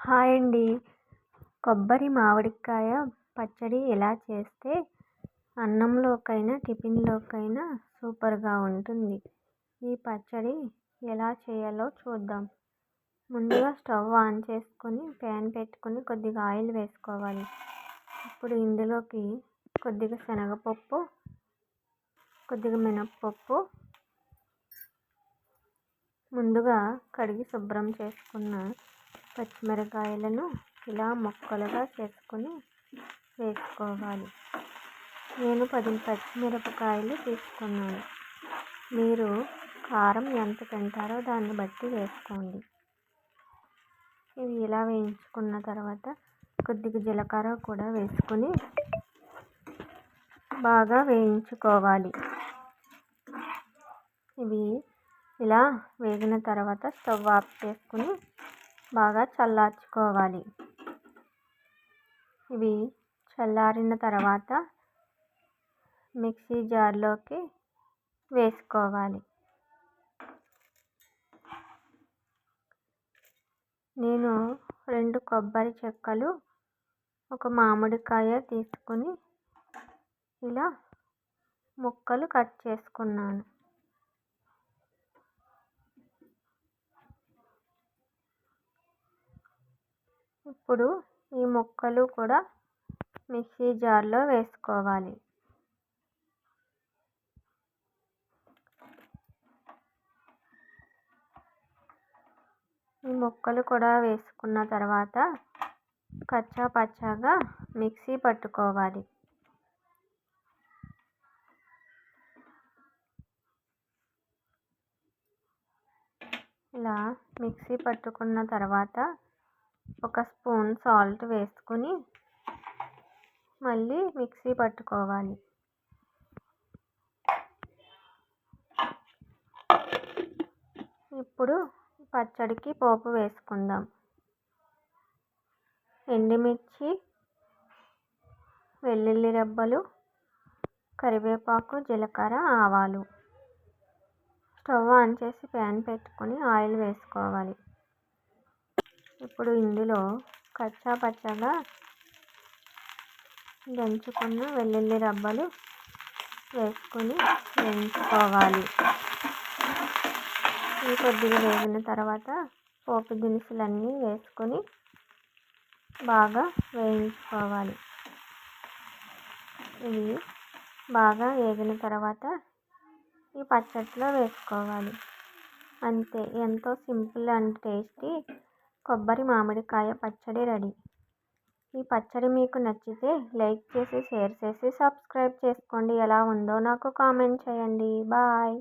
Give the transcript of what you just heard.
Hi అండి. కొబ్బరి మామిడికాయ పచ్చడి ఎలా చేస్తే అన్నంలోకైనా టిఫిన్లోకైనా సూపర్గా ఉంటుంది? ఈ పచ్చడి ఎలా చేయాలో చూద్దాం. ముందుగా స్టవ్ ఆన్ చేసుకొని ప్యాన్ పెట్టుకొని కొద్దిగా ఆయిల్ వేసుకోవాలి. ఇప్పుడు ఇందులోకి కొద్దిగా శనగపప్పు కొద్దిగా మినప్పప్పు ముందుగా కడిగి శుభ్రం చేసుకున్న పచ్చిమిరకాయలను ఇలా ముక్కలుగా చేసుకుని వేసుకోవాలి. నేను పది పచ్చిమిరపకాయలు తీసుకున్నాను. మీరు కారం ఎంత తింటారో దాన్ని బట్టి వేసుకోండి. ఇవి ఇలా వేయించుకున్న తర్వాత కొద్దిగా జీలకర్ర కూడా వేసుకొని బాగా వేయించుకోవాలి. ఇవి ఇలా వేగిన తర్వాత స్టవ్ ఆఫ్ చేసుకుని బాగా చల్లార్చుకోవాలి. ఇవి చల్లారిన తర్వాత మిక్సీ జార్లోకి వేసుకోవాలి. నేను రెండు కొబ్బరి చెక్కలు ఒక మామిడికాయ తీసుకొని ఇలా ముక్కలు కట్ చేసుకున్నాను. ఇప్పుడు ఈ ముక్కలు కూడా మిక్సీ జార్లో వేసుకోవాలి. ఈ ముక్కలు కూడా వేసుకున్న తర్వాత కచ్చా పచ్చాగా మిక్సీ పట్టుకోవాలి. ఇలా మిక్సీ పట్టుకున్న తర్వాత ఒక స్పూన్ సాల్ట్ వేసుకుని మళ్ళీ మిక్సీ పట్టుకోవాలి. ఇప్పుడు పచ్చడికి పోపు వేసుకుందాం. ఎండుమిర్చి వెల్లుల్లి రెబ్బలు కరివేపాకు జీలకర్ర ఆవాలు. స్టవ్ ఆన్ చేసి ప్యాన్ పెట్టుకొని ఆయిల్ వేసుకోవాలి. ఇప్పుడు ఇందులో కచ్చా పచ్చగా దంచుకున్న వెల్లుల్లి రబ్బలు వేసుకొని వేయించుకోవాలి. ఈ కొద్దిగా వేగిన తర్వాత పోపు దినుసులన్నీ వేసుకొని బాగా వేయించుకోవాలి. ఇవి బాగా వేగిన తర్వాత ఈ పచ్చట్లో వేసుకోవాలి. అంతే ఎంతో సింపుల్ అండ్ టేస్టీ కొబ్బరి మామిడికాయ పచ్చడి రెడీ. ఈ పచ్చడి మీకు నచ్చితే లైక్ చేసి షేర్ చేసి సబ్స్క్రైబ్ చేసుకోండి. ఎలా ఉందో నాకు కామెంట్ చేయండి. బాయ్.